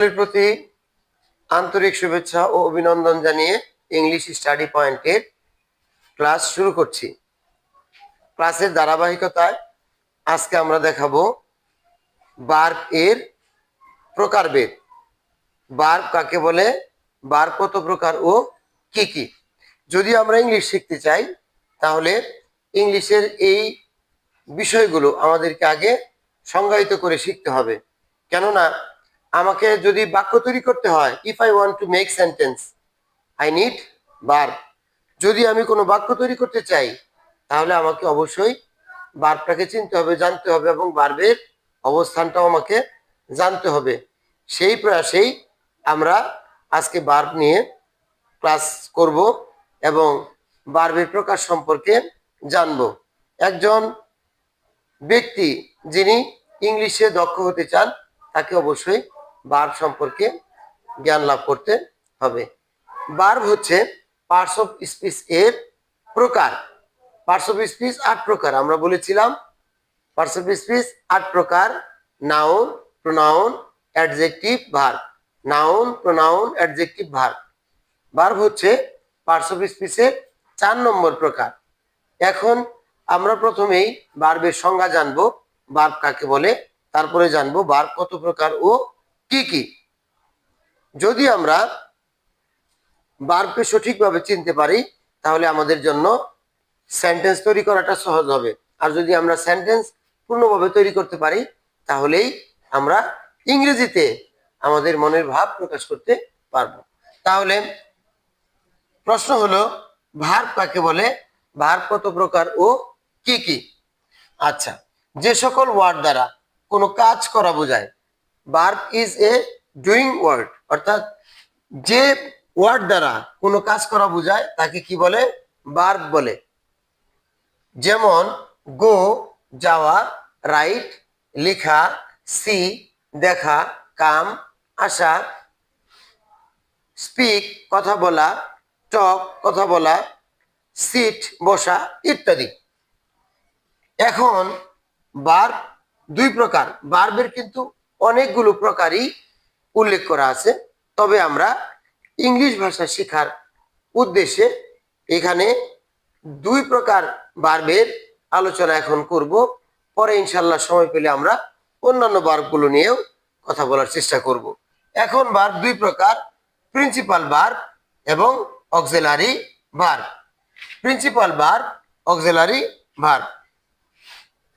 প্রতি আন্তরিক শুভেচ্ছা ও অভিনন্দন জানিয়ে ইংলিশ স্টাডি পয়েন্টের ক্লাস শুরু করছি। ক্লাসের ধারাবাহিকতায় আজকে আমরা দেখাবো বার্ব এর প্রকারভেদ। বার্ব কাকে বলে? বার্ব কত প্রকার ও কি কি? যদি আমরা ইংলিশ শিখতে চাই, তাহলে ইংলিশের এই বিষয়গুলো আমাদেরকে আগে সংজ্ঞায়িত করে শিখতে হবে। কেননা আমাকে যদি বাক্য তৈরি করতে হয় if I want to make sentence I need বার যদি আমি কোনো বাক্য তৈরি করতে চাই, তাহলে আমাকে অবশ্যই বার্বটাকে চিনতে হবে, জানতে হবে এবং বার্বের অবস্থানটাও আমাকে জানতে হবে। সেই প্রয়াসেই আমরা আজকে বার্ব নিয়ে ক্লাস করব এবং বার্বের প্রকাশ সম্পর্কে জানব। একজন ব্যক্তি যিনি ইংলিশে দক্ষ হতে চান, তাকে অবশ্যই বার্ব সম্পর্কে জ্ঞান লাভ করতে হবে। বার্ব হচ্ছে পার্টস অফ স্পিচ এর প্রকার। পার্টস অফ স্পিচ আট প্রকার, আমরা বলেছিলাম পার্টস অফ স্পিচ আট প্রকার noun pronoun adjective verb noun pronoun adjective verb verb হচ্ছে পার্টস অফ স্পিচের চার নম্বর প্রকার। এখন আমরা প্রথমেই বার্বের সংজ্ঞা জানব। বার্ব কাকে বলে? তারপরে জানব বার্ব কত প্রকার ও কি কি? যদি আমরা বার্বকে সঠিকভাবে চিনতে পারি, তাহলে আমাদের জন্য সেন্টেন্স তৈরি করাটা সহজ হবে। আর যদি আমরা সেন্টেন্স পূর্ণভাবে তৈরি করতে পারি, তাহলেই আমরা ইংরেজিতে আমাদের মনের ভাব প্রকাশ করতে পারব। তাহলে প্রশ্ন হলো ভার্ব কাকে বলে? ভার্ব কত প্রকার ও কি কি? আচ্ছা যে সকল ওয়ার্ড দ্বারা কোনো কাজ করা বোঝায় verb is a doing word অর্থাৎ যে ওয়ার্ড দ্বারা কোনো কাজ করা বোঝায়, তাকে কি বলে? ভার্ব বলে। যেমন গো যাওয়া রাইট লেখা সি দেখা, কাম, আসা স্পিক কথা বলা টক কথা বলা সিট বসা, ইত্যাদি। এখন বার্ব দুই প্রকার। বার্বের কিন্তু অনেকগুলো প্রকারই উল্লেখ করা আছে। তবে আমরা ইংলিশ ভাষা শেখার উদ্দেশ্যে এখানে দুই প্রকার বার্বের আলোচনা এখন করব। পরে ইনশাল্লাহ সময় পেলে আমরা অন্যান্য বার্বগুলো নিয়েও কথা বলার চেষ্টা করব। এখন বার্ব দুই প্রকার প্রিন্সিপাল বার্ব এবং auxiliary verb principal verb auxiliary verb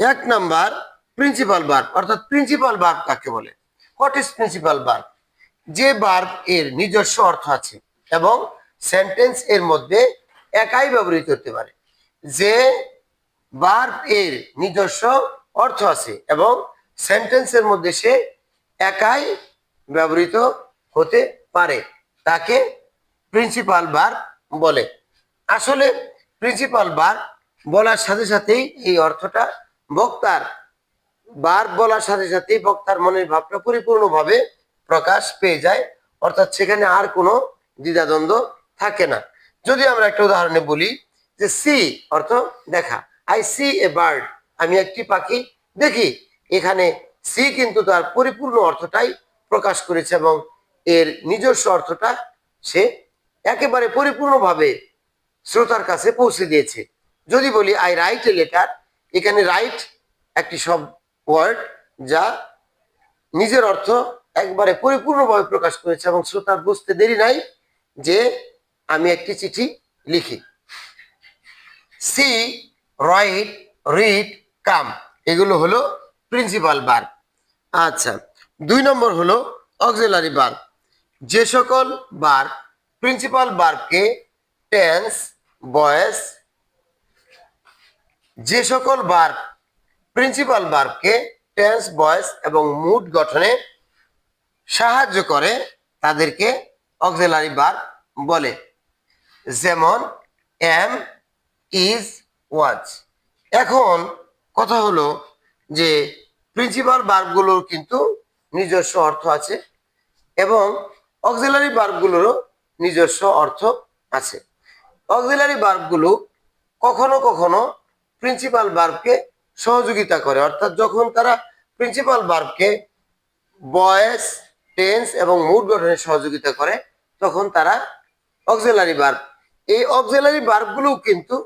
এক নাম্বার প্রিন্সিপাল ভার্ব অর্থাৎ প্রিন্সিপাল বার্ব কাকে বলে? হোয়াট ইজ প্রিন্সিপাল বার্ব যে বার্ব এর নিজস্ব অর্থ আছে এবং সেন্টেন্স এর মধ্যে একাই ব্যবহৃত হতে পারে। যে ভার্ব এর নিজস্ব অর্থ আছে এবং সেন্টেন্সের মধ্যে সে একাই ব্যবহৃত হতে পারে, তাকে প্রিন্সিপাল বার বলে। আসলে প্রিন্সিপাল বার বলার সাথে সাথেই এই অর্থটা বক্তার বার বলার সাথে সাথেই বক্তার মনের ভাবটা পরিপূর্ণভাবে প্রকাশ পেয়ে যায়। অর্থাৎ সেখানে আর কোনো দ্বিধাদ্বন্দ্ব থাকে না। যদি আমরা একটা উদাহরণে বলি যে সি, অর্থ দেখা। আই সি এ বার্ড আমি একটি পাখি দেখি। এখানে সি কিন্তু তার পরিপূর্ণ অর্থটাই প্রকাশ করেছে এবং এর নিজস্ব অর্থটা সে একেবারে পরিপূর্ণভাবে শ্রোতার কাছে পৌঁছে দিয়েছে। যদি বলি আই রাইট এ লেটার এখানে রাইট একটি সব ওয়ার্ড যা নিজের অর্থ একবারে পরিপূর্ণভাবে প্রকাশ করেছে এবং শ্রোতার বুঝতে দেরি নাই যে আমি একটি চিঠি লিখি। See, write, read, come. এগুলো হলো প্রিন্সিপাল বার। আচ্ছা দুই নম্বর হলো অক্সিলারি বার। যে সকল বার প্রিন্সিপাল বার্বকে টেন্স, বয়েস, যে সকল বার প্রিন্সিপাল বার্বকে টেন্স বয়েস এবং মুড গঠনে সাহায্য করে তাদেরকে অক্সিলারি বার বলে। যেমন, এম ইজ ওয়াজ এখন কথা হলো যে প্রিন্সিপাল বার্বগুলোর কিন্তু নিজস্ব অর্থ আছে এবং অক্সিলারি বার্বগুলোরও নিজস্ব অর্থ আছে। অক্সিলারি বার্বগুলো কখনো কখনো প্রিন্সিপাল বার্বকে সহযোগিতা করে। অর্থাৎ যখন তারা প্রিন্সিপাল বার্বকে বয়েস টেন্স এবং মুড গঠনে সহযোগিতা করে, তখন তারা অক্সিলারি ভার্ব এই অক্সিলারি ভার্বগুলো কিন্তু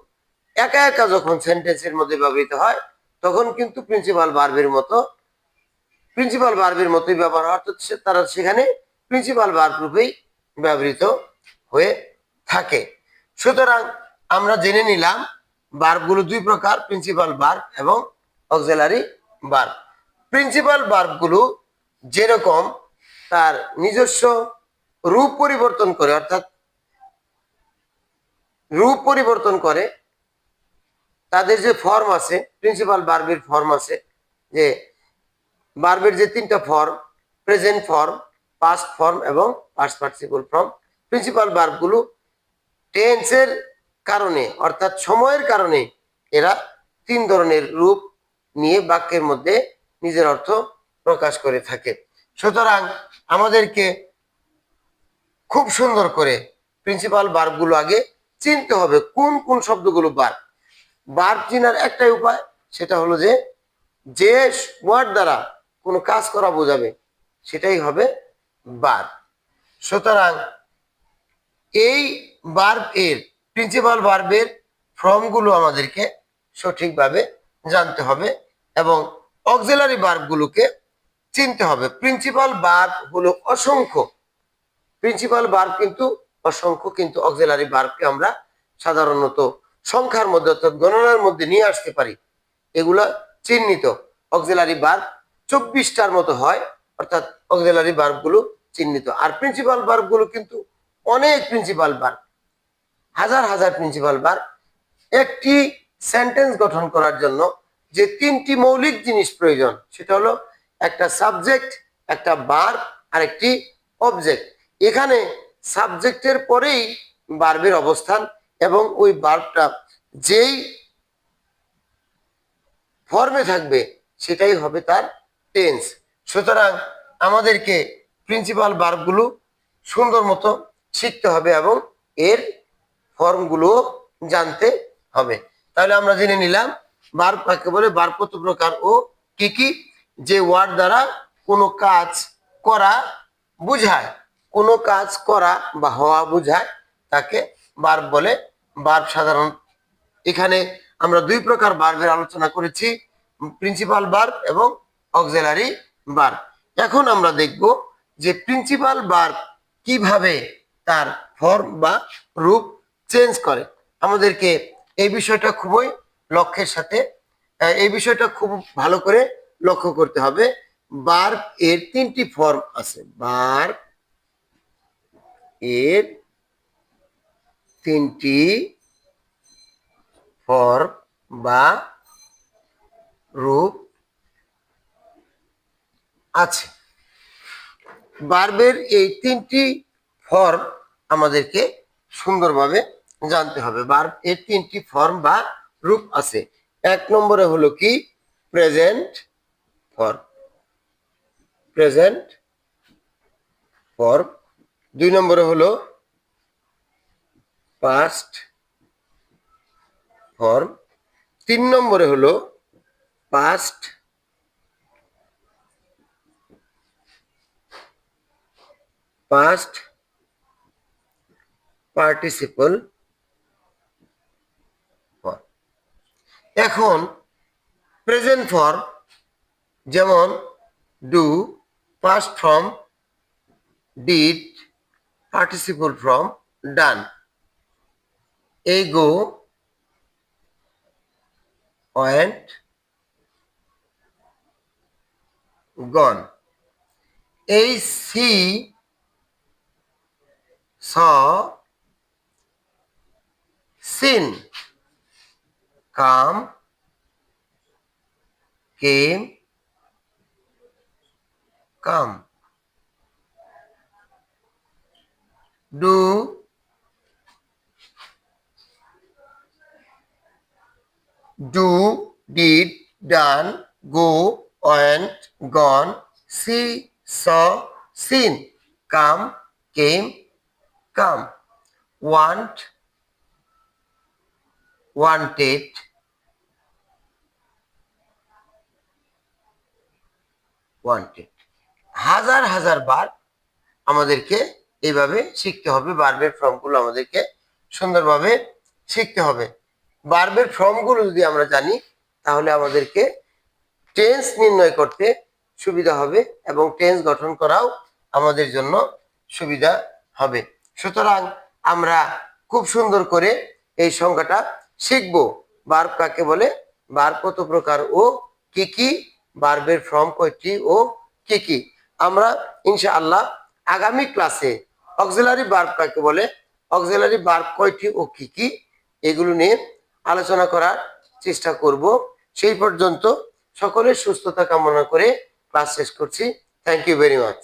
একা একা যখন সেন্টেন্সের মধ্যে ব্যবহৃত হয়, তখন কিন্তু প্রিন্সিপাল ভার্বের মতো প্রিন্সিপাল ভার্বের মতোই ব্যবহার হয়। অর্থাৎ তারা সেখানে প্রিন্সিপাল ভার্ব রূপেই ব্যবহৃত হয়ে থাকে। সুতরাং আমরা জেনে নিলাম ভার্বগুলো দুই প্রকার প্রিন্সিপাল বার্ব এবং অক্সিলারি বার্ব প্রিন্সিপাল ভার্বগুলো যেরকম তার নিজস্ব রূপ পরিবর্তন করে, অর্থাৎ রূপ পরিবর্তন করে, তাদের যে ফর্ম আছে প্রিন্সিপাল ভার্বের ফর্ম আছে, যে বার্বের যে তিনটা form present form past form এবং পাস্ট পার্টিসিপল ফর্ম প্রিন্সিপাল বার্বগুলো টেন্সের কারণে, অর্থাৎ সময়ের কারণে এরা তিন ধরনের রূপ নিয়ে বাক্যের মধ্যে নিজের অর্থ প্রকাশ করে থাকে। সুতরাং আমাদেরকে খুব সুন্দর করে প্রিন্সিপাল বার্বগুলো আগে চিনতে হবে, কোন কোন শব্দগুলো বার্ব বার্ব চিনার একটাই উপায় সেটা হলো যে যে ওয়ার্ড দ্বারা কোনো কাজ করা বোঝাবে, সেটাই হবে বার্ব সুতরাং এই বার্ব এর প্রিন্সিপাল বার্বের ফর্মগুলো আমাদেরকে সঠিকভাবে জানতে হবে এবং অক্সিলারি বার্বগুলোকে চিনতে হবে। প্রিন্সিপাল বার্ব হলো অসংখ্য। প্রিন্সিপাল বার্ব কিন্তু অসংখ্য, কিন্তু অক্সিলারি বার্বকে আমরা সাধারণত সংখ্যার মধ্যে অর্থাৎ গণনার মধ্যে নিয়ে আসতে পারি। এগুলো চিহ্নিত। অক্সিলারি বার্ব চব্বিশটার মতো হয়, অর্থাৎ অক্সিলারি বার্বগুলো চিহ্নিত। আর প্রিন্সিপাল বার্বগুলো কিন্তু অনেক প্রিন্সিপাল বার্ব হাজার হাজার প্রিন্সিপাল বার একটি সেন্টেন্স গঠন করার জন্য যে তিনটি মৌলিক জিনিস প্রয়োজন, সেটা হলো একটা সাবজেক্ট একটা বার আর একটি অবজেক্ট এখানে সাবজেক্টের পরেই বার্বের অবস্থান এবং ওই বার্বটা যেই ফর্মে থাকবে, সেটাই হবে তার টেন্স সুতরাং আমাদেরকে প্রিন্সিপাল বার্বগুলো সুন্দর মতো শিখতে হবে এবং এর ফর্মগুলো জানতে হবে। তাহলে আমরা জেনে নিলাম বার, কাকে বলে বার কত প্রকার ও কি কি যে ওয়ার্ড দ্বারা কোনো কাজ করা বুঝায়। কোনো কাজ করা বা হওয়া বুঝায়, তাকে বার বলে বার সাধারণ। এখানে আমরা দুই প্রকার বার্বের আলোচনা করেছি প্রিন্সিপাল বার্ব এবং অক্সিলারি বার্ব এখন আমরা দেখব যে প্রিন্সিপাল বার্ব কীভাবে তার ফর্ম বা রূপ চেঞ্জ করে। আমাদেরকে এই বিষয়টা খুবই লক্ষ্যের সাথে এই বিষয়টা খুব ভালো করে লক্ষ্য করতে হবে। বার্ব এর তিনটি ফর্ম আছে। বার্ব এর তিনটি ফর্ম বা রূপ আছে। বার্বের এই তিনটি ফর্ম আমাদেরকে সুন্দরভাবে জানতে হবে বার্ব এর তিনটি ফর্ম বা রূপ আছে। এক নম্বরে হলো কি? প্রেজেন্ট ফর্ম প্রেজেন্ট ফর্ম দুই নম্বরে হলো পাস্ট ফর্ম তিন নম্বরে হলো পাস্ট পাস্ট পার্টিসিপল এখন প্রেজেন্ট ফর্ম যেমন do past form did participle form done এই গো went gone. এই see saw seen come came come do do, did, done, go, went, gone, see, saw, seen, come, came, come, want, wanted, wanted. হাজার হাজার বার আমাদেরকে এইভাবে শিখতে হবে বার্বের ফর্মগুলো আমাদেরকে সুন্দরভাবে শিখতে হবে। বার্বের ফর্মগুলো যদি আমরা জানি, তাহলে আমাদেরকে টেন্স নির্ণয় করতে সুবিধা হবে এবং টেন্স গঠন করাও আমাদের জন্য সুবিধা হবে। সুতরাং আমরা খুব সুন্দর করে এই সংখ্যাটা শিখব। বার্ব কাকে বলে? বার্ব কত প্রকার ও কি কি বার্বের ফর্ম কয়টি ও কি কি? আমরা ইনশাআল্লাহ আগামী ক্লাসে অক্সিলারি বার্ব কাকে বলে? অক্সিলারি বার্ব কয়টি ও কি কি? এগুলো নিয়ে আলোচনা করার চেষ্টা করব। সেই পর্যন্ত সকলের সুস্থতা কামনা করে ক্লাস শেষ করছি। Thank you very much